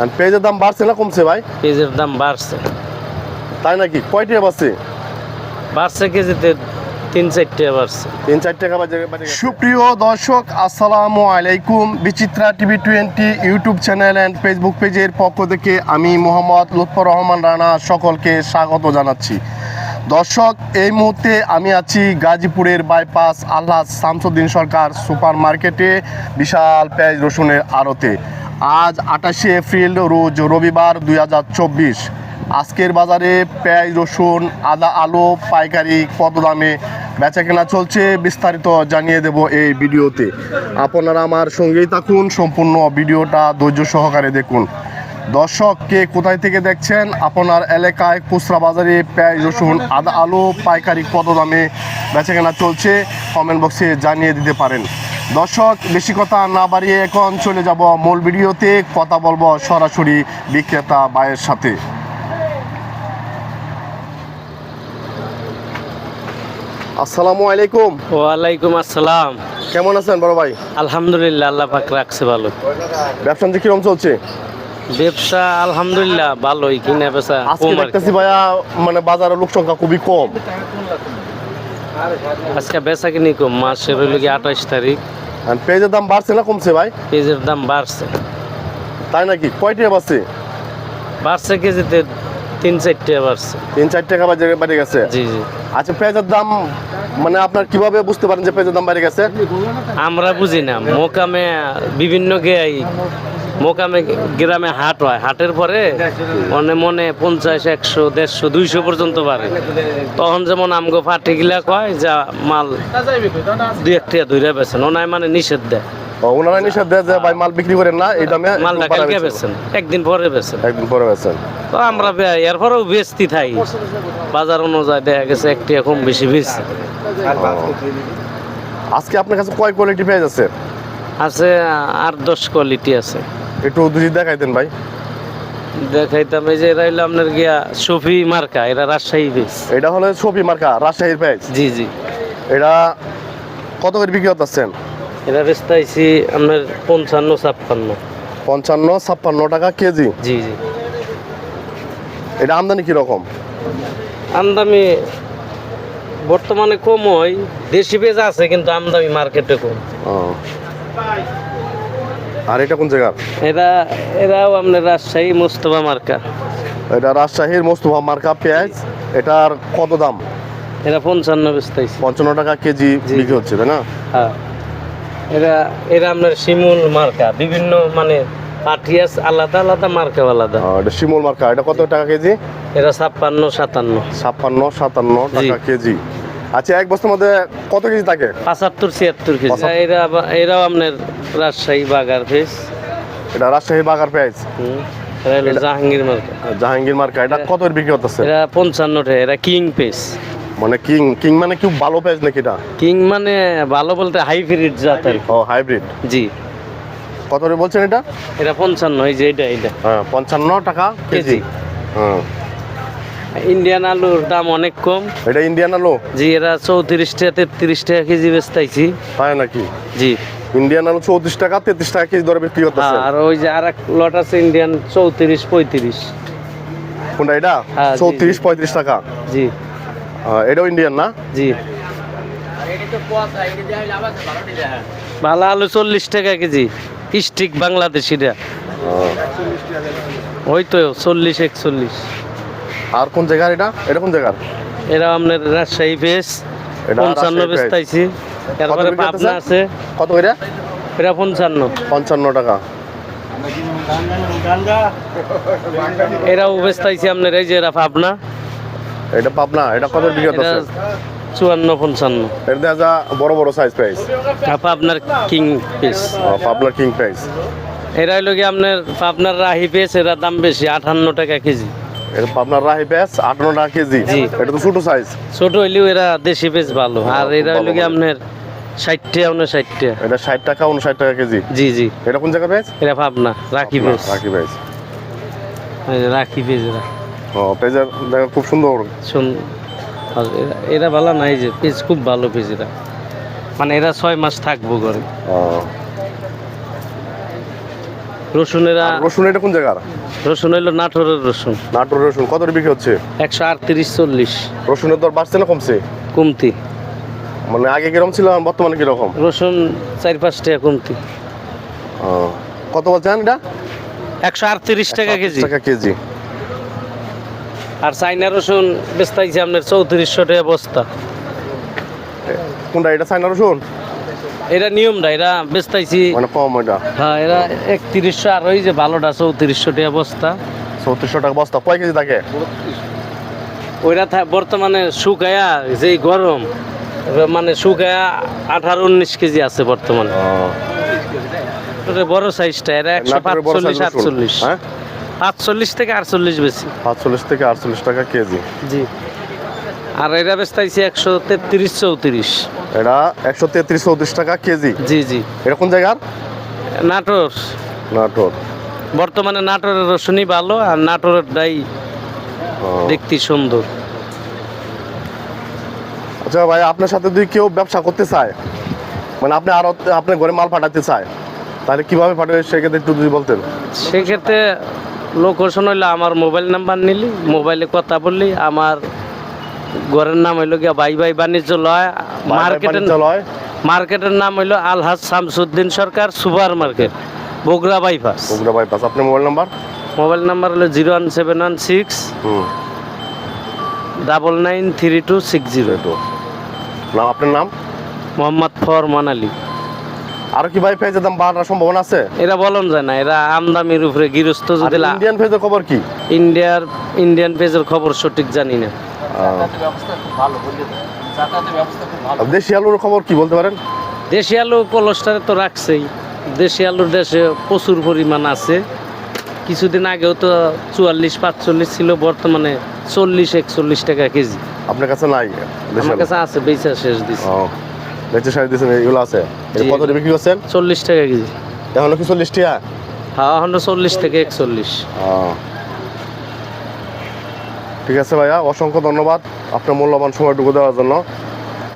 আর পেঁয়াজের দাম বাড়ছে না কমছে ভাই? পেঁয়াজের দাম বাড়ছে। তাই নাকি? কয়টা বাড়ছে? বাড়ছে কেজিতে তিন চারটে বাড়ছে। তিন চার টাকা বাজে সুপ্রিয় দর্শক আসসালামু আলাইকুম। Bichitra TV twenty YouTube channel and Facebook পেজের পক্ষ থেকে আমি মোহাম্মদ লুৎফর রহমান রানা সকলকে স্বাগত জানাচ্ছি। দর্শক এই মুহূর্তে আমি আছি গাজীপুরের বাইপাস আল্লাহ শামসুদ্দিন সরকার সুপার মার্কেটে বিশাল পেঁয়াজ রসুনের আড়তে। আজ আঠাশে এপ্রিল রোজ রবিবার দুই হাজার চব্বিশ। আজকের বাজারে পেঁয়াজ, রসুন, আদা, আলু, পাইকারি কত দামে বেচা কেনা চলছে। বিস্তারিত জানিয়ে দেব এই ভিডিওতে। আপনারা আমার সঙ্গেই থাকুন, সম্পূর্ণ ভিডিওটা ধৈর্য সহকারে দেখুন। দর্শক, কে কোথায় থেকে দেখছেন? আপনার এলাকায় খুচরা বাজারে পেঁয়াজ, রসুন, আদা, আলু, পাইকারি কত দামে বেচা কেনা চলছে। কমেন্ট বক্সে জানিয়ে দিতে পারেন। দর্শক বেশি কথা না বাড়িয়ে এখন চলে যাব মূল ভিডিওতে। কথা বলব সরাসরি বিক্রেতা বায়ের সাথে। আসসালামু আলাইকুম। ওয়ালাইকুম আসসালাম। কেমন আছেন বড় ভাই? আলহামদুলিল্লাহ আল্লাহ পাক রাখছে ভালো। ব্যবসা যে কিরম চলছে? ব্যবসা আলহামদুলিল্লাহ ভালোই কিনা বেচা আজকে কি। দেখতেছি ভাইয়া মানে বাজারের লোক সংখ্যা খুবই কম। আজকে বেচা কিনি কম মাসের হইল কি আঠাশ তারিখ। আর পেঁয়াজের দাম বাড়ছে না কমছে ভাই? পেঁয়াজের দাম বাড়ছে। তাই নাকি? কয়টা বাড়ছে? বাড়ছে কেজিতে তিন চারটে বাড়ছে। তিন চার টাকা বাজে বেড়ে গেছে? জি জি। আচ্ছা পেঁয়াজের দাম মানে আপনার কীভাবে বুঝতে পারেন যে পেঁয়াজের দাম বেড়ে গেছে? আমরা বুঝি না। মোকামে বিভিন্ন গেয়াই মোকামে গ্রামে হাট হয়। হাটের পরে মনে মনে পঞ্চাশ একশো দেড়শো দুইশো পর্যন্ত বাড়ে। তখন যেমন আমগো ফাটি গিলা কয় যা মাল দুই একটা ধরে বেছেন। ওনায় মানে নিষেধ দেয়। ওনারা নিষেধ দেয় যে ভাই মাল বিক্রি করেন না এই দামে মালটা কালকে বেচেন। বেছেন। একদিন পরে বেছেন। একদিন পরে তো আমরা এরপরেও বেচতি থাই। বাজার অনুযায়ী দেখা গেছে একটি এখন বেশি বেশি আজকে আপনার কাছে কয় কোয়ালিটি পেঁয়াজ আছে? আছে আট দশ কোয়ালিটি আছে। একটু দুজি দেখাই দেন ভাই। দেখাইতাম এই যে এরা হইল আপনার গিয়া সফি মার্কা এরা রাজশাহী বেশ এটা হলো ছবি মার্কা রাজশাহীর পেঁয়াজ জি জি। এটা কত করে বিক্রি করতেছেন? এরা বেচতাইছি আপনার পঞ্চান্ন ছাপ্পান্ন। পঞ্চান্ন ছাপ্পান্ন টাকা কেজি। জি জি। এটা আমদানি কীরকম? আমদামি বর্তমানে কম হয় দেশি পেঁয়াজ আছে কিন্তু আমদানি মার্কেটে কম। ও। আর এটা কোন জায়গা? এরা এরাও আপনার রাজশাহী মোস্তফা মার্কা। এটা রাজশাহীর মোস্তফা মার্কা পেঁয়াজ। এটার কত দাম? এরা পঞ্চান্ন বেচতাইছি পঞ্চান্ন টাকা কেজি বিক্রি হচ্ছে তাই না? হ্যাঁ। এরা এরা আপনার শিমুল মার্কা। বিভিন্ন মানে পাঠিয়াস আলাদা আলাদা মার্কা আলাদা। এটা শিমুল মার্কা। এটা কত টাকা কেজি? এরা ছাপ্পান্ন সাতান্ন। ছাপ্পান্ন সাতান্ন টাকা কেজি। আচ্ছা এক বস্তার মধ্যে কত কেজি থাকে? পঁচাত্তর ছিয়াত্তর কেজি। এরা এরাও আপনার রাজশাহী বাগার ফেস এটা রাজশাহী বাগার হলো জাহাঙ্গীর মার্কা। জাহাঙ্গীর মার্কা এটা কত করে বিক্রি করতেছে এরা পঞ্চান্ন টাকা এরা কিং পেস মানে কিং কিং মানে কি ভালো পেঁয়াজ নাকি এটা? কিং মানে ভালো বলতে হাইব্রিড জাতের। ও হাইব্রিড। জি। কত করে বলছেন এটা? এটা পঞ্চান্ন এই যে এটা এটা হ্যাঁ পঞ্চান্ন টাকা কেজি। কেজি। হ্যাঁ ইন্ডিয়ান আলুর দাম অনেক কম। এটা ইন্ডিয়ান আলু? জি এরা চৌত্রিশ টাকা তেত্রিশ টাকা কেজি বেচতাইছি। তাই নাকি? জি। ইন্ডিয়ান আলু চৌত্রিশ টাকা তেত্রিশ টাকা কেজি দরে বিক্রি করতেছে। আর ওই যে আর এক লট আছে ইন্ডিয়ান চৌত্রিশ পঁয়ত্রিশ। কোনটা এটা? হ্যাঁ, চৌত্রিশ পঁয়ত্রিশ টাকা? জি। এটাও ইন্ডিয়ান না? জি। ভালো আলু চল্লিশ টাকা কেজি। স্টিক বাংলাদেশিরা ওই তো চল্লিশ একচল্লিশ। আর কোন জায়গার এটা? এটা কোন জায়গার? এরা আপনার রাজশাহী এটা পঞ্চান্ন। তারপরে পাবনা আছে। কত করে? এরা পঞ্চান্ন। পঞ্চান্ন টাকা। এরাও বেচতাইছি আপনার এই যে এরা পাবনা। এটা পাবনা এটা কত এটা করতেছে? চুয়ান্ন পঞ্চান্ন। এটা যা বড় বড় সাইজ প্রাইস পাবনার কিং পিস পাবনার কিং প্রাইস এরা হইল কি আপনার পাবনার রাহি পেস এরা দাম বেশি আটান্ন টাকা কেজি। এটা পাবনার রাহি টাকা কেজি। এটা তো ছোট সাইজ ছোট হইলেও এরা দেশি ভালো। আর এরা হইল কি আপনার ষাটটা উনষাট এটা ষাট টাকা উনষাট টাকা কেজি। জি জি। এটা কোন পাবনা রাখি রাখি রাখি এরা। ও দেখা খুব সুন্দর। এরা- এরা ভালো না যে পেজ খুব ভালো পেজ এরা। মানে এরা ছয় মাস থাকব ঘরে। ও রসুনেরা রসুন এটা কোন জায়গার? রসুন হইল নাটোরের রসুন। নাটোর রসুন। কত বিক্রি হচ্ছে? একশো আটত্রিশ চল্লিশ। রসুনের দর বাড়ছে না কমছে? কমতি। মানে আগে কীরকম ছিল আর বর্তমানে কীরকম? রসুন চার পাঁচ টাকা কমতি। ও, কত বলছেন এটা? একশো আটত্রিশ টাকা কেজি। টাকা কেজি। আর চাইনা রসুন বেচতাইছে আপনার চৌত্রিশশো টাকা বস্তা। কোনটা এটা চাইনা রসুন? এটা নিয়মটা এটা বেচতাইছি। মানে কম এটা। হ্যাঁ এরা একত্রিশশো আর ওই যে ভালোটা চৌত্রিশশো টাকা বস্তা। চৌত্রিশশো টাকা বস্তা কয় কেজি থাকে? ওইটা বর্তমানে শুকায়া যেই গরম মানে শুকায়া আঠারো উনিশ কেজি আছে বর্তমানে। বড় সাইজটা এটা একশো পাঁচচল্লিশ আটচল্লিশ। হ্যাঁ? পাঁচচল্লিশ থেকে আটচল্লিশ বেশি। পাঁচচল্লিশ থেকে আটচল্লিশ টাকা কেজি। জি। আর এটা বেচতাইছি একশো তেত্রিশ চৌত্রিশ। এটা একশো তেত্রিশ চৌত্রিশ টাকা কেজি। জি জি। এটা কোন জায়গার? নাটোর। নাটোর। বর্তমানে নাটোরের রসুনই ভালো আর নাটোরেরটাই ও। দেখতে সুন্দর। আচ্ছা ভাই আপনার সাথে যদি কেউ ব্যবসা করতে চায় মানে আপনি আরও আপনার ঘরে মাল পাঠাতে চায় তাহলে কীভাবে পাঠাবে সেক্ষেত্রে একটু যদি বলতেন? সেক্ষেত্রে লোকেশন হইল আমার মোবাইল নাম্বার নিলি মোবাইলে কথা বললি আমার ঘরের নাম হইল গিয়া বাই বাই বাণিজ্য লয় মার্কেটের মার্কেটের নাম হইল আলহাজ Shamsuddin Sarkar super market Bogura bypass. Bogura bypass আপনার মোবাইল নাম্বার? মোবাইল নাম্বার হলো zero one seven one six double nine three two six zero. তো নাম আপনার নাম? মোহাম্মদ ফরমান আলী। আরও কি ভাই পেজের দাম বাড়ার সম্ভাবনা আছে? এরা বলন যায় না এরা আমদামির উপরে গৃহস্থ যদি ইন্ডিয়ান পেজের খবর কি? ইন্ডিয়ার ইন্ডিয়ান পেজের খবর সঠিক জানি না। দেশি আলুর খবর কি বলতে পারেন? দেশি আলু কলস্টারে তো রাখছেই। দেশি আলুর দেশে প্রচুর পরিমাণ আছে। কিছুদিন আগেও তো চুয়াল্লিশ পাঁচচল্লিশ ছিল বর্তমানে চল্লিশ একচল্লিশ টাকা কেজি। আপনার কাছে নাই আমার কাছে আছে বেচা শেষ দিছে। ও বেচে সারি এগুলো আছে। কত বিক্রি করছেন? চল্লিশ টাকা কেজি। এখনও কি চল্লিশ টিয়া হাওয়া হলো চল্লিশ থেকে একচল্লিশ। ও। ঠিক আছে ভাইয়া? অসংখ্য ধন্যবাদ আপনার মূল্যবান সময়টুকু দেওয়ার জন্য।